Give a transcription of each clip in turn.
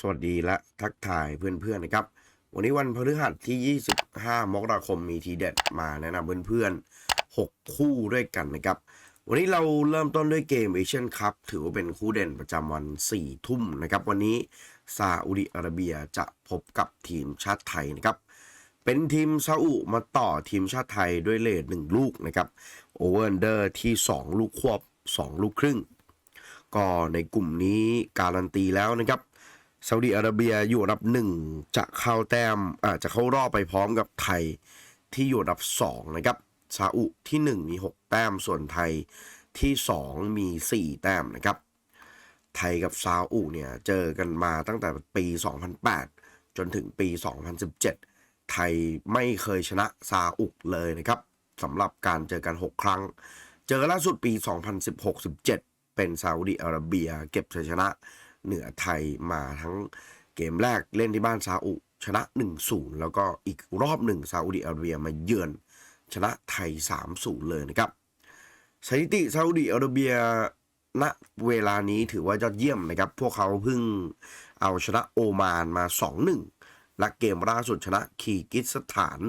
สวัสดีและทักทายเพื่อนๆนะครับ วันนี้วันพฤหัสที่ 25 มกราคมมีทีเด็ดมาแนะนำเพื่อนๆ 6 คู่ด้วยกันนะครับ วันนี้เราเริ่มต้นด้วยเกมเอเชียนคัพถือว่าเป็นคู่เด่นประจำวัน 4 ทุ่มนะครับ วันนี้ซาอุดิอาระเบียจะพบกับทีมชาติไทยนะครับ เป็นทีมซาอุมาต่อทีมชาติไทยด้วยเลท1ลูกนะครับโอเวอร์เดอร์ที่ 2 ลูกควบ 2 ลูกครึ่ง ก็ในกลุ่มนี้การันตีแล้วนะครับ ซาอุดิอาระเบียอยู่อันดับหนึ่งจะเข้าแต้มอาจจะเข้ารอบไปพร้อมกับไทยที่อยู่อันดับสองนะครับซาอุที่หนึ่งมีหกแต้มส่วนไทยที่สองมีสี่แต้มนะครับ ไทยกับซาอุเนี่ยเจอกันมาตั้งแต่ปี 2008 จนถึงปี 2017 ไทยไม่เคยชนะซาอุเลยนะครับสำหรับการเจอกัน 6 ครั้ง เจอล่าสุดปี 2016-17 เป็นซาอุดิอาระเบียเก็บชัยชนะ เหนือไทยมาทั้งเกมแรกเล่นที่บ้านซาอุชนะ 1-0 แล้วก็อีกรอบหนึ่งซาอุดิอาระเบียมาเยือน ชนะไทย 3-0 เลยนะครับสถิติซาอุดิอาระเบียณเวลานี้ถือว่ายอดเยี่ยมนะครับ พวกเขาเพิ่งเอาชนะโอมานมา 2-1 และเกมล่าสุดชนะคีร์กิสถาน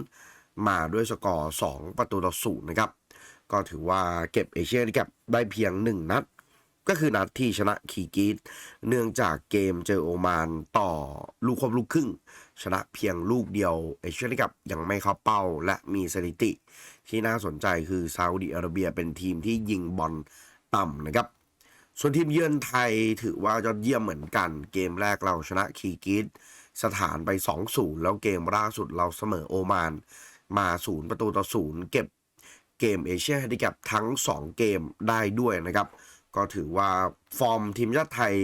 มาด้วยสกอร์ 2 ประตูต่อศูนย์นะครับ ก็ถือว่าเก็บเอเชียนกับได้เพียง 1 นัด ก็คือนัดที่ชนะคีกีตเนื่องจากเกมเจอโอมานต่อลูกควบลูกครึ่ง ชนะเพียงลูกเดียวเอเชียนกับยังไม่เข้าเป้าและมีสถิติ ที่น่าสนใจคือซาอุดิอาระเบียเป็นทีมที่ยิงบอลต่ำนะครับ ส่วนทีมเยือนไทยถือว่ายอดเยี่ยมเหมือนกัน เกมแรกเราชนะคีกีตสถานไป 2-0 แล้วเกมล่าสุดเราเสมอโอมานมาศูนย์ประตูต่อศูนย์เก็บเกมเอเชียแฮนดิแคปทั้ง 2 เกมได้ด้วยนะครับ ก็ถือว่าฟอร์มทีมชาติไทย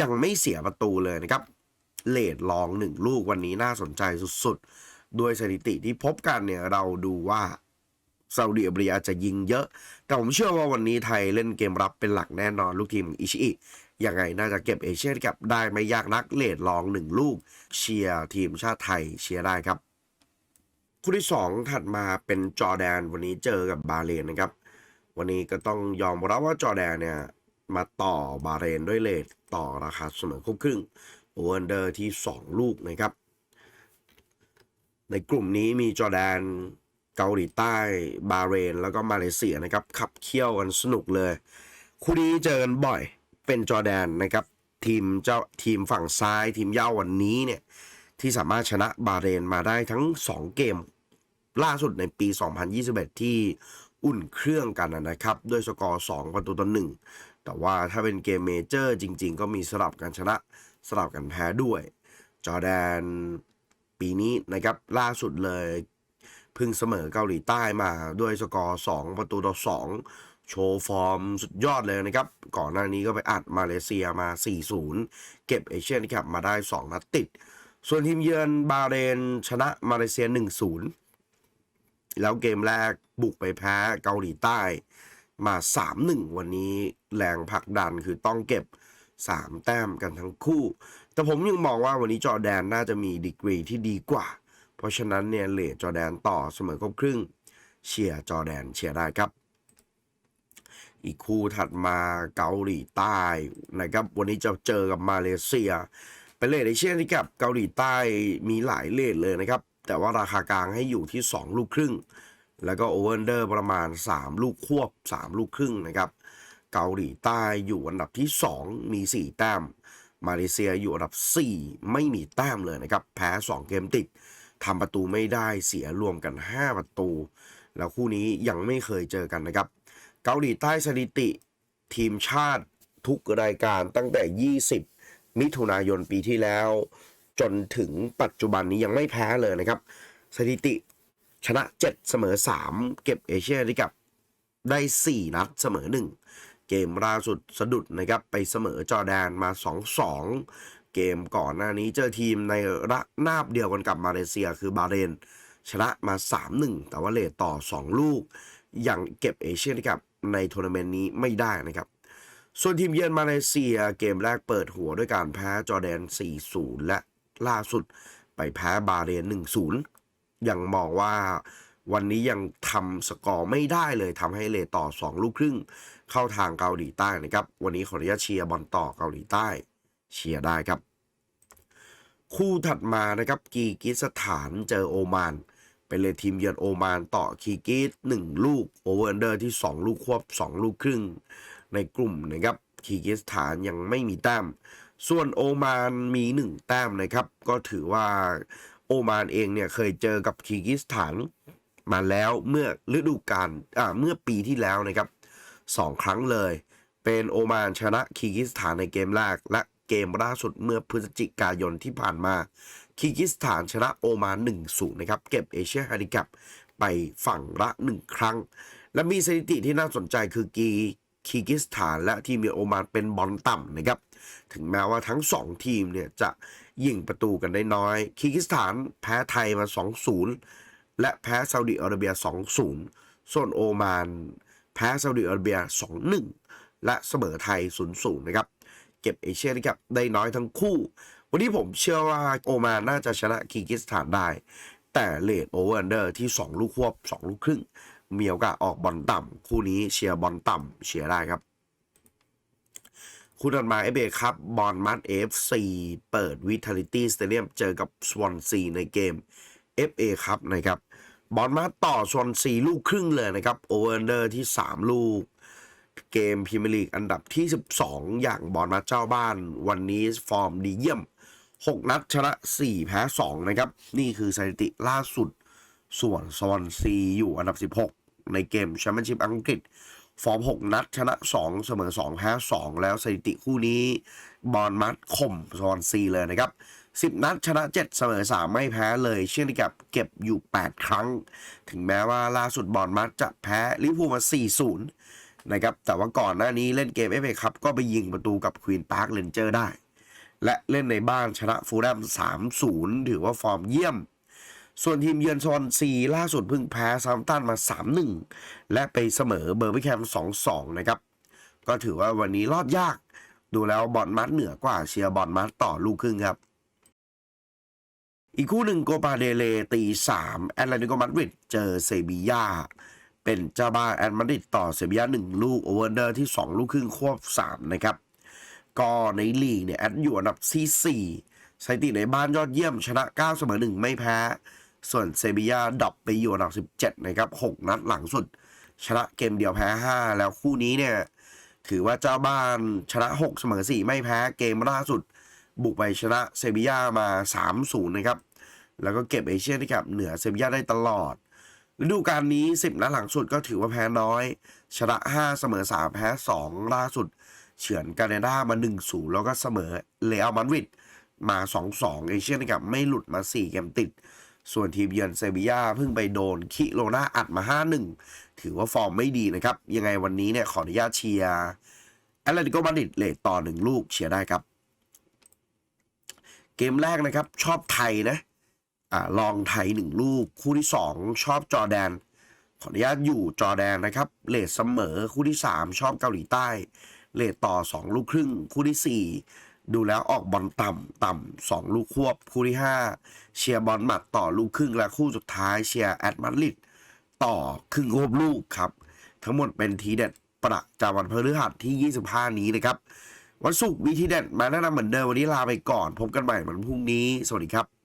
ยังไม่เสียประตูเลยนะครับ เลดลองหนึ่งลูกวันนี้น่าสนใจสุดๆ ด้วยสถิติที่พบกันเนี่ยเราดูว่าซาอุดิอาระเบียอาจจะยิงเยอะ แต่ผมเชื่อว่าวันนี้ไทยเล่นเกมรับเป็นหลักแน่นอนลูกทีมอิชิอิยังไงน่าจะเก็บเอเชียกับได้ไม่ยากนักเลดลองหนึ่งลูก เชียร์ทีมชาติไทยเชียร์ได้ครับ คู่ที่ 2 ถัดมาเป็นจอร์แดนวันนี้เจอกับบาเลนนะครับ วันนี้ก็ต้องยอมรับว่าจอแดนเนี่ย มาต่อบาเรนด้วยเลทต่อราคาเสมอครบครึ่งโอเวอร์เดอร์ที่ 2 ลูกนะครับ ในกลุ่มนี้มีจอแดนเกาหลีใต้บาเรน แล้วก็มาเลเซียนะครับ ขับเคี่ยวกันสนุกเลย คู่นี้เจอกันบ่อยเป็นจอแดนนะครับ ทีมเจ้าทีมฝั่งซ้ายทีมเย่าวันนี้เนี่ยที่สามารถชนะบาเรนมาได้ทั้ง 2 เกม ล่าสุดในปี 2021 ที่ อุ่นเครื่องกันนะครับ ด้วยสกอร์ 2 ประตูต่อ1แต่ว่าถ้าเป็นเกมเมเจอร์จริง ๆ ก็มีสลับกันชนะสลับกันแพ้ด้วย จอแดนปีนี้นะครับล่าสุดเลยเพิ่งเสมอเกาหลีใต้มาด้วยสกอร์ 2 ประตูต่อ 2 โชว์ฟอร์มสุดยอดเลยนะครับ ก่อนหน้านี้ก็ไปอัดมาเลเซียมา 4-0 เก็บเอเชียนแคปมาได้ 2 นัดติด ส่วนทีมเยือนบาเรนชนะมาเลเซีย 1-0 แล้วเกมแรกบุกไปแพ้เกาหลีใต้มา 3-1 วันนี้แรงผลักดันคือต้องเก็บ 3 แต้มกันทั้งคู่ แต่ผมยังมองว่าวันนี้จอแดนน่าจะมีดีกรีที่ดีกว่า เพราะฉะนั้นเนี่ยเลทจอแดนต่อเสมอครบครึ่ง เชียร์จอแดนเชียร์ได้ครับ อีกคู่ถัดมาเกาหลีใต้นะครับ วันนี้จะเจอกับมาเลเซีย เป็นเลทเอเชียนที่กับเกาหลีใต้มีหลายเลทเลยนะครับ แต่ว่าราคากลางให้อยู่ที่ 2 ลูกครึ่ง แล้วก็โอเวอร์เดอร์ประมาณ 3 ลูกควบ 3 ลูกครึ่งนะครับเกาหลีใต้อยู่อันดับที่ 2 มี 4 แต้ม มาเลเซียอยู่อันดับ 4 ไม่มีแต้มเลยนะครับ แพ้ 2 เกมติดทำประตูไม่ได้เสียรวมกัน 5 ประตู แล้วคู่นี้ยังไม่เคยเจอกันนะครับ เกาหลีใต้สถิติทีมชาติทุกรายการตั้งแต่ 20 มิถุนายนปีที่แล้ว จนถึงปัจจุบันนี้ยังไม่แพ้เลยนะครับ สถิติชนะ 7 เสมอ 3 เก็บเอเชียได้กับได้ 4 นัดเสมอ 1 เกมล่าสุดสะดุดนะครับ ไปเสมอจอแดนมา 2-2 เกมก่อนหน้านี้เจอทีมในระนาบเดียวกันกับมาเลเซียคือบาเรน ชนะมา 3-1 แต่ว่าเลทต่อ 2 ลูก ยังเก็บเอเชียนกับในทัวร์นาเมนต์นี้ไม่ได้นะครับส่วนทีมเยือนมาเลเซียเกมแรกเปิดหัวด้วยการแพ้จอแดน 4-0 และ ล่าสุด ไปแพ้บาเรน1-0ยังมองว่าวันนี้ยังทำสกอร์ไม่ได้เลยทำให้เลต่อ 2 ลูกครึ่ง เข้าทางเกาหลีใต้นะครับ วันนี้ขออนุญาตเชียร์บอลต่อเกาหลีใต้ เชียร์ได้ครับ คู่ถัดมานะครับกีกิสถานเจอโอมาน เป็นเลยทีมเยือนโอมานต่อคีกิสหนึ่งลูกโอเวอร์เดอร์ที่ 2 ลูกควบ 2 ลูกครึ่ง ในกลุ่มนะครับคีกิสถานยังไม่มีแต้ม ส่วนโอมานมี1แต้มนะครับ ก็ถือว่าโอมานเองเนี่ยเคยเจอกับคีกิสถานมาแล้วเมื่อฤดูกาลอ่าเมื่อปีที่แล้วนะครับสองครั้งเลย เป็นโอมานชนะคีร์กิสถานในเกมแรก และเกมล่าสุดเมื่อพฤศจิกายนที่ผ่านมาคีร์กิสถานชนะโอมาน1-0นะครับเก็บเอเชียฮนดิแคปไปฝั่งละ 1 ครั้ง และมีสถิติที่น่าสนใจคือกีคีร์กิสถานและทีมเยือนโอมานเป็นบอลต่ำนะครับ ถึงแม้ว่าทั้ง 2 ทีมเนี่ยจะยิงประตูกันได้น้อยคีร์กิสถานแพ้ไทยมา 2-0 และแพ้ซาอุดิอาระเบีย 2-0 ส่วนโอมานแพ้ซาอุดิอาระเบีย 2-1 และเสมอไทย 0-0 นะครับ เก็บเอเชียนะครับได้น้อยทั้งคู่ วันนี้ผมเชื่อว่าโอมานน่าจะชนะคีร์กิสถานได้ แต่เลดโอเวอร์เดอร์ที่ 2 ลูกควบ 2 ลูกครึ่งมีโอกาสออกบอลต่ำคู่นี้เชียร์บอลต่ำเชียร์ได้ครับ คู่ถัดมาเอเบครับบอลมัดเอฟซีเปิดวิทาลิตี้สเตเดียมเจอกับสวอนซีในเกม FA ครับนะครับบอลมาต่อชน4ลูกครึ่งเลยนะครับโอเวอร์เดอร์ที่ 3 ลูก เกมพรีเมียร์ลีกอันดับที่ 12 อย่างบอลมาเจ้าบ้านวันนี้ฟอร์มดีเยี่ยม 6 นัดชนะ 4 แพ้ 2 นะครับ นี่คือสถิติล่าสุดส่วนสวอนซีอยู่อันดับ 16 ในเกมแชมเปี้ยนชิพอังกฤษ ฟอร์ม 6 นัด ชนะ 2 เสมอ 2 แพ้ 2 แล้วสถิติคู่นี้บอลมัดข่มสวอนซีเลยนะครับ 10 นัด ชนะ 7 เสมอ 3 ไม่แพ้เลย เช่นกับเก็บอยู่ 8 ครั้ง ถึงแม้ว่าล่าสุดบอลมัดจะแพ้ลิเวอร์พูลมา 4-0 นะครับ แต่ว่าก่อนหน้านี้เล่นเกมเอฟเอคัพก็ไปยิงประตูกับควีนพาร์คเลนเจอร์ได้ และเล่นในบ้านชนะฟูลแลม3-0 ถือว่าฟอร์มเยี่ยม ส่วนทีมเยือนซอนซีล่าสุดเพิ่งแพ้ซามตันมา 3-1 และไปเสมอเบอร์มิแคม 2-2 นะครับ ก็ถือว่าวันนี้รอดยาก ดูแล้วบอลมัดเหนือกว่าเชียร์บอลมัดต่อลูกครึ่งครับ อีกคู่หนึ่งโกปาเดเลตีสามแอตเลติโกมาดริดเจอเซบียาเป็นเจ้าบ้านแอตมาดริดต่อเซบียาหนึ่งลูกโอเวอร์เดอร์ที่ 2 ลูกครึ่งควบ 3 นะครับ ก็ในลีกเนี่ยแอตอยู่อันดับที่4สถิติในบ้านยอดเยี่ยมชนะ 9 เสมอ 1 ไม่แพ้ ส่วนเซบียาดับไปอยู่อันดับ 17 นะครับ 6 นัดหลังสุด ชนะเกมเดียวแพ้ 5 แล้วคู่นี้เนี่ย ถือว่าเจ้าบ้านชนะ 6 เสมอ 4 ไม่แพ้เกมล่าสุด บุกไปชนะเซบียามา 3-0 นะครับ แล้วก็เก็บเอเชียนกับเหนือเซบียาได้ตลอดฤดูกาลนี้ 10 นัดหลังสุดก็ถือว่าแพ้น้อย ชนะ 5 เสมอ 3 แพ้ 2 ล่าสุด เฉือนกาเนดามา 1-0 แล้วก็เสมอเลอัลมาดริดมา 2-2 เอเชียนกับไม่หลุดมา 4 เกมติด ส่วนทีมเยือนเซบียาเพิ่งไปโดนคิโลนาอัดมา 5-1 ถือว่าฟอร์มไม่ดีนะครับ ยังไงวันนี้เนี่ยขออนุญาตเชียร์แอตเลติโกมาดริดเลทต่อ1ลูกเชียร์ได้ครับ เกมแรกนะครับ ชอบไทยนะอ่าลองไทยหนึ่งลูก คู่ที่ 2 ชอบจอแดน ขออนุญาตอยู่จอแดนนะครับเลทเสมอคู่ที่ 3 ชอบเกาหลีใต้เลทต่อ 2 ลูกครึ่ง คู่ที่ 4 ดูแล้วออกบอลต่ำต่ำสองลูกควบคู่ที่ 5 เชียร์บอลหมัดต่อลูกครึ่งและคู่สุดท้ายเชียร์แอดมาริดต่อครึ่งควบลูกครับ ทั้งหมดเป็นทีเด็ดประจำวันพฤหัสที่ 25 นี้นะครับ วันศุกร์มีทีเด็ดมาแนะนำเหมือนเดิมวันนี้ลาไปก่อน พบกันใหม่วันพรุ่งนี้ สวัสดีครับ